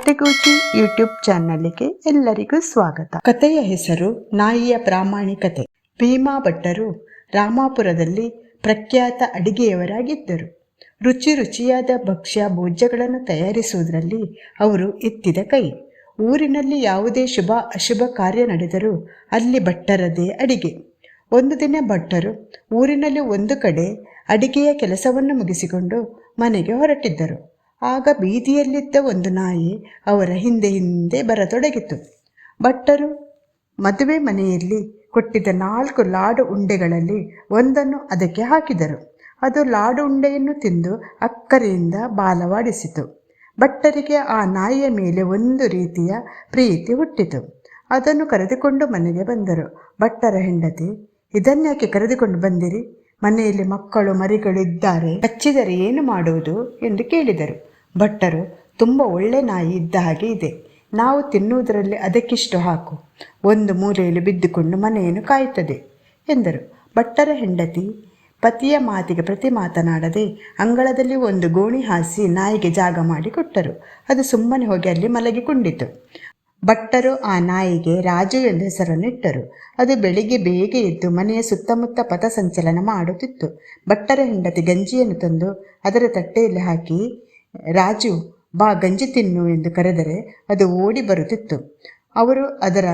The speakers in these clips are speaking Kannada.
ಕತೆಗೂಚಿ ಯೂಟ್ಯೂಬ್ ಚಾನಲ್ಗೆ ಎಲ್ಲರಿಗೂ ಸ್ವಾಗತ. ಕಥೆಯ ಹೆಸರು ನಾಯಿಯ ಪ್ರಾಮಾಣಿಕತೆ ಭೀಮಾ ಭಟ್ಟರು ರಾಮಾಪುರದಲ್ಲಿ ಪ್ರಖ್ಯಾತ ಅಡಿಗೆಯವರಾಗಿದ್ದರು. ರುಚಿ ರುಚಿಯಾದ ಭಕ್ಷ್ಯ ಭೋಜ್ಯಗಳನ್ನು ತಯಾರಿಸುವುದರಲ್ಲಿ ಅವರು ಎತ್ತಿದ ಕೈ. ಊರಿನಲ್ಲಿ ಯಾವುದೇ ಶುಭ ಅಶುಭ ಕಾರ್ಯ ನಡೆದರೂ ಅಲ್ಲಿ ಭಟ್ಟರದೇ ಅಡಿಗೆ. ಒಂದು ದಿನ ಭಟ್ಟರು ಊರಿನಲ್ಲಿ ಒಂದು ಕಡೆ ಅಡಿಗೆಯ ಕೆಲಸವನ್ನು ಮುಗಿಸಿಕೊಂಡು ಮನೆಗೆ ಹೊರಟಿದ್ದರು. ಆಗ ಬೀದಿಯಲ್ಲಿದ್ದ ಒಂದು ನಾಯಿ ಅವರ ಹಿಂದೆ ಹಿಂದೆ ಬರತೊಡಗಿತು. ಭಟ್ಟರು ಮದುವೆ ಮನೆಯಲ್ಲಿ ಕೊಟ್ಟಿದ್ದ ನಾಲ್ಕು ಲಾಡು ಉಂಡೆಗಳಲ್ಲಿ ಒಂದನ್ನು ಅದಕ್ಕೆ ಹಾಕಿದರು. ಅದು ಲಾಡು ಉಂಡೆಯನ್ನು ತಿಂದು ಅಕ್ಕರೆಯಿಂದ ಬಾಲವಾಡಿಸಿತು. ಭಟ್ಟರಿಗೆ ಆ ನಾಯಿಯ ಮೇಲೆ ಒಂದು ರೀತಿಯ ಪ್ರೀತಿ ಹುಟ್ಟಿತು. ಅದನ್ನು ಕರೆದುಕೊಂಡು ಮನೆಗೆ ಬಂದರು. ಭಟ್ಟರ ಹೆಂಡತಿ ಇದನ್ಯಾಕೆ ಕರೆದುಕೊಂಡು ಬಂದಿರಿ? ಮನೆಯಲ್ಲಿ ಮಕ್ಕಳು ಮರಿಗಳು ಇದ್ದಾರೆ ಹಚ್ಚಿದರೆ ಏನು ಮಾಡುವುದು? ಎಂದು ಕೇಳಿದರು. ಭಟ್ಟರು ತುಂಬ ಒಳ್ಳೆ ನಾಯಿ ಇದ್ದ ಹಾಗೆ ಇದೆ. ನಾವು ತಿನ್ನುವುದರಲ್ಲಿ ಅದಕ್ಕಿಷ್ಟು ಹಾಕು. ಒಂದು ಮೂಲೆಯಲ್ಲಿ ಬಿದ್ದುಕೊಂಡು ಮನೆಯನ್ನು ಕಾಯುತ್ತದೆ, ಎಂದರು. ಭಟ್ಟರ ಹೆಂಡತಿ ಪತಿಯ ಮಾತಿಗೆ ಪ್ರತಿ ಮಾತನಾಡದೆ ಅಂಗಳದಲ್ಲಿ ಒಂದು ಗೋಣಿ ಹಾಸಿ ನಾಯಿಗೆ ಜಾಗ ಮಾಡಿ ಕೊಟ್ಟರು. ಅದು ಸುಮ್ಮನೆ ಹೋಗಿ ಅಲ್ಲಿ ಮಲಗಿಕೊಂಡಿತು. ಭಟ್ಟರು ಆ ನಾಯಿಗೆ ರಾಜು ಎಂದು ಹೆಸರನ್ನು ಇಟ್ಟರು ಅದು ಬೆಳಿಗ್ಗೆ ಬೇಗ ಎದ್ದು ಮನೆಯ ಸುತ್ತಮುತ್ತ ಪಥಸಂಚಲನ ಮಾಡುತ್ತಿತ್ತು. ಭಟ್ಟರ ಹೆಂಡತಿ ಗಂಜಿಯನ್ನು ತಂದು ಅದರ ತಟ್ಟೆಯಲ್ಲಿ ಹಾಕಿ ರಾಜು, ಬಾ ಗಂಜಿ ತಿನ್ನು ಎಂದು ಕರೆದರೆ ಅದು ಓಡಿ ಬರುತ್ತಿತ್ತು. ಅವರು ಅದರ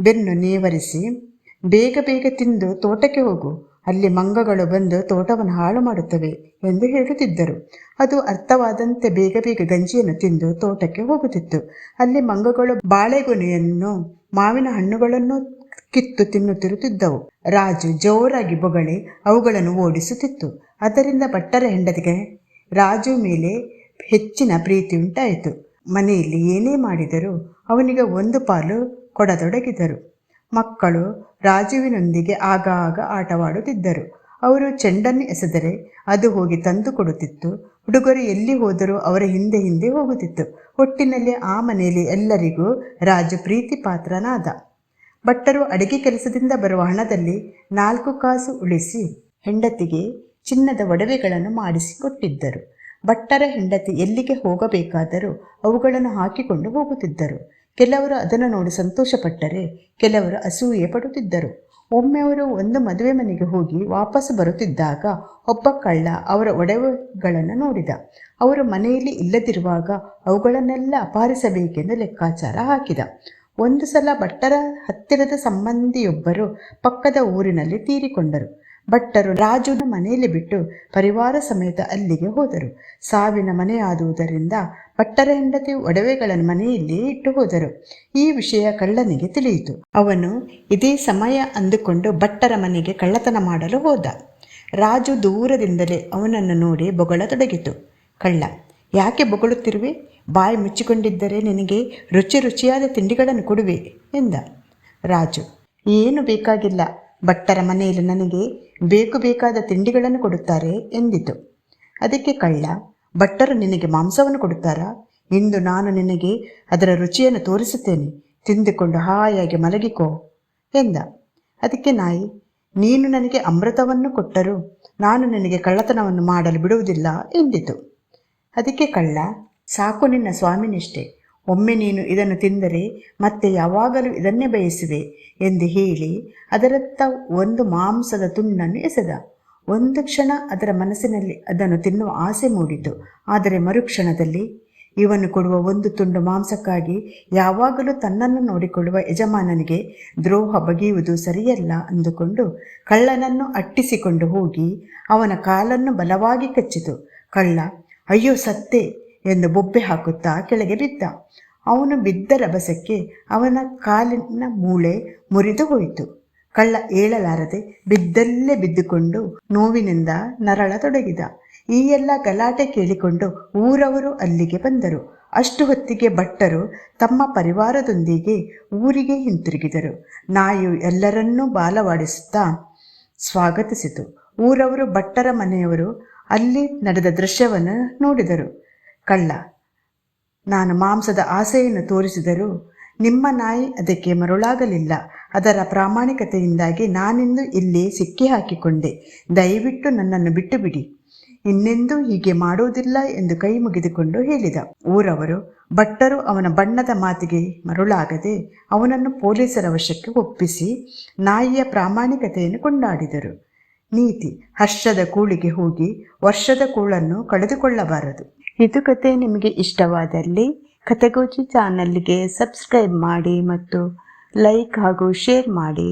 ಬೆನ್ನು ನೇವರಿಸಿ, ಬೇಗ ಬೇಗ ತಿಂದು ತೋಟಕ್ಕೆ ಹೋಗು, ಅಲ್ಲಿ ಮಂಗಗಳು ಬಂದು ತೋಟವನ್ನು ಹಾಳು ಮಾಡುತ್ತವೆ ಎಂದು ಹೇಳುತ್ತಿದ್ದರು. ಅದು ಅರ್ಥವಾದಂತೆ ಬೇಗ ಬೇಗ ಗಂಜಿಯನ್ನು ತಿಂದು ತೋಟಕ್ಕೆ ಹೋಗುತ್ತಿತ್ತು. ಅಲ್ಲಿ ಮಂಗಗಳು ಬಾಳೆಗೊನೆಯನ್ನು, ಮಾವಿನ ಹಣ್ಣುಗಳನ್ನು ಕಿತ್ತು ತಿನ್ನುತ್ತಿರುತ್ತಿದ್ದವು. ರಾಜು ಜೋರಾಗಿ ಬೊಗಳಿ ಅವುಗಳನ್ನು ಓಡಿಸುತ್ತಿತ್ತು. ಅದರಿಂದ ಭಟ್ಟರ ಹೆಂಡತಿಗೆ ರಾಜು ಮೇಲೆ ಹೆಚ್ಚಿನ ಪ್ರೀತಿ ಉಂಟಾಯಿತು. ಮನೆಯಲ್ಲಿ ಏನೇ ಮಾಡಿದರೂ ಅವನಿಗೆ ಒಂದು ಪಾಲು ಕೊಡತೊಡಗಿದರು. ಮಕ್ಕಳು ರಾಜುವಿನೊಂದಿಗೆ ಆಗಾಗ ಆಟವಾಡುತ್ತಿದ್ದರು. ಅವರು ಚೆಂಡನ್ನು ಎಸೆದರೆ ಅದು ಹೋಗಿ ತಂದು ಕೊಡುತ್ತಿತ್ತು. ಹುಡುಗರು ಎಲ್ಲಿ ಹೋದರೂ ಅವರ ಹಿಂದೆ ಹಿಂದೆ ಹೋಗುತ್ತಿತ್ತು. ಒಟ್ಟಿನಲ್ಲಿ ಆ ಮನೆಯಲ್ಲಿ ಎಲ್ಲರಿಗೂ ರಾಜು ಪ್ರೀತಿ ಪಾತ್ರನಾದ ಭಟ್ಟರು ಅಡಿಗೆ ಕೆಲಸದಿಂದ ಬರುವ ಹಣದಲ್ಲಿ ನಾಲ್ಕು ಕಾಸು ಉಳಿಸಿ ಹೆಂಡತಿಗೆ ಚಿನ್ನದ ಒಡವೆಗಳನ್ನು ಮಾಡಿಸಿಕೊಟ್ಟಿದ್ದರು. ಭಟ್ಟರ ಹೆಂಡತಿ ಎಲ್ಲಿಗೆ ಹೋಗಬೇಕಾದರೂ ಅವುಗಳನ್ನು ಹಾಕಿಕೊಂಡು ಹೋಗುತ್ತಿದ್ದರು. ಕೆಲವರು ಅದನ್ನು ನೋಡಿ ಸಂತೋಷಪಟ್ಟರೆ ಕೆಲವರು ಅಸೂಯೆ ಪಡುತ್ತಿದ್ದರು. ಒಮ್ಮೆ ಅವರು ಒಂದು ಮದುವೆ ಮನೆಗೆ ಹೋಗಿ ವಾಪಸ್ ಬರುತ್ತಿದ್ದಾಗ ಒಬ್ಬ ಕಳ್ಳ ಅವರ ಒಡವೆಗಳನ್ನು ನೋಡಿದ. ಅವರು ಮನೆಯಲ್ಲಿ ಇಲ್ಲದಿರುವಾಗ ಅವುಗಳನ್ನೆಲ್ಲ ಅಪಹರಿಸಬೇಕೆಂದು ಲೆಕ್ಕಾಚಾರ ಹಾಕಿದ. ಒಂದು ಸಲ ಭಟ್ಟರ ಹತ್ತಿರದ ಸಂಬಂಧಿಯೊಬ್ಬರು ಪಕ್ಕದ ಊರಿನಲ್ಲಿ ತೀರಿಕೊಂಡರು. ಭಟ್ಟರು ರಾಜುನ ಮನೆಯಲ್ಲಿ ಬಿಟ್ಟು ಪರಿವಾರ ಸಮೇತ ಅಲ್ಲಿಗೆ ಹೋದರು. ಸಾವಿನ ಮನೆಯಾದುದರಿಂದ ಭಟ್ಟರ ಹೆಂಡತಿ ಒಡವೆಗಳನ್ನು ಮನೆಯಲ್ಲಿಯೇ ಇಟ್ಟು ಹೋದರು. ಈ ವಿಷಯ ಕಳ್ಳನಿಗೆ ತಿಳಿಯಿತು. ಅವನು, ಇದೇ ಸಮಯ ಅಂದುಕೊಂಡು ಭಟ್ಟರ ಮನೆಗೆ ಕಳ್ಳತನ ಮಾಡಲು ಹೋದ. ರಾಜು ದೂರದಿಂದಲೇ ಅವನನ್ನು ನೋಡಿ ಬೊಗಳತೊಡಗಿತು. ಕಳ್ಳ, ಯಾಕೆ ಬೊಗಳುತ್ತಿರುವೆ? ಬಾಯಿ ಮುಚ್ಚಿಕೊಂಡಿದ್ದರೆ ನಿನಗೆ ರುಚಿ ರುಚಿಯಾದ ತಿಂಡಿಗಳನ್ನು ಕೊಡುವೆ ಎಂದ. ರಾಜು, ಏನು ಬೇಕಾಗಿಲ್ಲ. ಭಟ್ಟರ ಮನೆಯಲ್ಲಿ ನನಗೆ ಬೇಕು ಬೇಕಾದ ತಿಂಡಿಗಳನ್ನು ಕೊಡುತ್ತಾರೆ ಎಂದಿತು. ಅದಕ್ಕೆ ಕಳ್ಳ, ಭಟ್ಟರು ನಿನಗೆ ಮಾಂಸವನ್ನು ಕೊಡುತ್ತಾರಾ? ಇಂದು ನಾನು ನಿನಗೆ ಅದರ ರುಚಿಯನ್ನು ತೋರಿಸುತ್ತೇನೆ. ತಿಂದುಕೊಂಡು ಹಾಯಾಗಿ ಮಲಗಿಕೋ ಎಂದ. ಅದಕ್ಕೆ ನಾಯಿ, ನೀನು ನನಗೆ ಅಮೃತವನ್ನು ಕೊಟ್ಟರು, ನಾನು ನಿನಗೆ ಕಳ್ಳತನವನ್ನು ಮಾಡಲು ಬಿಡುವುದಿಲ್ಲ ಎಂದಿತು. ಅದಕ್ಕೆ ಕಳ್ಳ, ಸಾಕು ನಿನ್ನ ಸ್ವಾಮಿನಿಷ್ಠೆ. ಒಮ್ಮೆ ನೀನು ಇದನ್ನು ತಿಂದರೆ ಮತ್ತೆ ಯಾವಾಗಲೂ ಇದನ್ನೇ ಬಯಸಿದೆ ಎಂದು ಹೇಳಿ ಅದರತ್ತ ಒಂದು ಮಾಂಸದ ತುಂಡನ್ನು ಎಸೆದ. ಒಂದು ಕ್ಷಣ ಅದರ ಮನಸ್ಸಿನಲ್ಲಿ ಅದನ್ನು ತಿನ್ನುವ ಆಸೆ ಮೂಡಿತು. ಆದರೆ ಮರುಕ್ಷಣದಲ್ಲಿ ಇವನು ಕೊಡುವ ಒಂದು ತುಂಡು ಮಾಂಸಕ್ಕಾಗಿ ಯಾವಾಗಲೂ ತನ್ನನ್ನು ನೋಡಿಕೊಳ್ಳುವ ಯಜಮಾನನಿಗೆ ದ್ರೋಹ ಬಗೆಯುವುದು ಸರಿಯಲ್ಲ ಅಂದುಕೊಂಡು ಕಳ್ಳನನ್ನು ಅಟ್ಟಿಸಿಕೊಂಡು ಹೋಗಿ ಅವನ ಕಾಲನ್ನು ಬಲವಾಗಿ ಕಚ್ಚಿತು. ಕಳ್ಳ, ಅಯ್ಯೋ ಸತ್ತೆ! ಎಂದು ಬೊಬ್ಬೆ ಹಾಕುತ್ತಾ ಕೆಳಗೆ ಬಿದ್ದ. ಅವನು ಬಿದ್ದ ರಭಸಕ್ಕೆ ಅವನ ಕಾಲಿನ ಮೂಳೆ ಮುರಿದು ಹೋಯಿತು ಕಳ್ಳ ಏಳಲಾರದೆ ಬಿದ್ದಲ್ಲೇ ಬಿದ್ದುಕೊಂಡು ನೋವಿನಿಂದ ನರಳತೊಡಗಿದ. ಈ ಎಲ್ಲ ಗಲಾಟೆ ಕೇಳಿಕೊಂಡು ಊರವರು ಅಲ್ಲಿಗೆ ಬಂದರು. ಅಷ್ಟು ಹೊತ್ತಿಗೆ ಭಟ್ಟರು ತಮ್ಮ ಪರಿವಾರದೊಂದಿಗೆ ಊರಿಗೆ ಹಿಂತಿರುಗಿದರು. ನಾಯು ಎಲ್ಲರನ್ನೂ ಬಾಲವಾಡಿಸುತ್ತಾ ಸ್ವಾಗತಿಸಿತು. ಊರವರು ಭಟ್ಟರ ಮನೆಯವರು ಅಲ್ಲಿ ನಡೆದ ದೃಶ್ಯವನ್ನು ನೋಡಿದರು. ಕಳ್ಳ. ನಾನು ಮಾಂಸದ ಆಸೆಯನ್ನು ತೋರಿಸಿದರೂ ನಿಮ್ಮ ನಾಯಿ ಅದಕ್ಕೆ ಮರುಳಾಗಲಿಲ್ಲ. ಅದರ ಪ್ರಾಮಾಣಿಕತೆಯಿಂದಾಗಿ ನಾನಿಂದು ಇಲ್ಲಿ ಸಿಕ್ಕಿ ಹಾಕಿಕೊಂಡೆ. ದಯವಿಟ್ಟು ನನ್ನನ್ನು ಬಿಟ್ಟು ಬಿಡಿ ಇನ್ನೆಂದೂ ಹೀಗೆ ಮಾಡುವುದಿಲ್ಲ ಎಂದು ಕೈ ಮುಗಿದುಕೊಂಡು ಹೇಳಿದ. ಊರವರು, ಭಟ್ಟರು ಅವನ ಬಣ್ಣದ ಮಾತಿಗೆ ಮರುಳಾಗದೆ ಅವನನ್ನು ಪೊಲೀಸರ ವಶಕ್ಕೆ ಒಪ್ಪಿಸಿ ನಾಯಿಯ ಪ್ರಾಮಾಣಿಕತೆಯನ್ನು ಕೊಂಡಾಡಿದರು. ನೀತಿ, ಹರ್ಷದ ಕೂಳಿಗೆ ಹೋಗಿ ವರ್ಷದ ಕೂಳನ್ನು ಕಳೆದುಕೊಳ್ಳಬಾರದು. ಇದು ಕತೆ ನಿಮಗೆ ಇಷ್ಟವಾದಲ್ಲಿ ಕತೆಗೋಚಿ ಚಾನಲ್ಗೆ ಸಬ್ಸ್ಕ್ರೈಬ್ ಮಾಡಿ ಮತ್ತು ಲೈಕ್ ಹಾಗೂ ಶೇರ್ ಮಾಡಿ.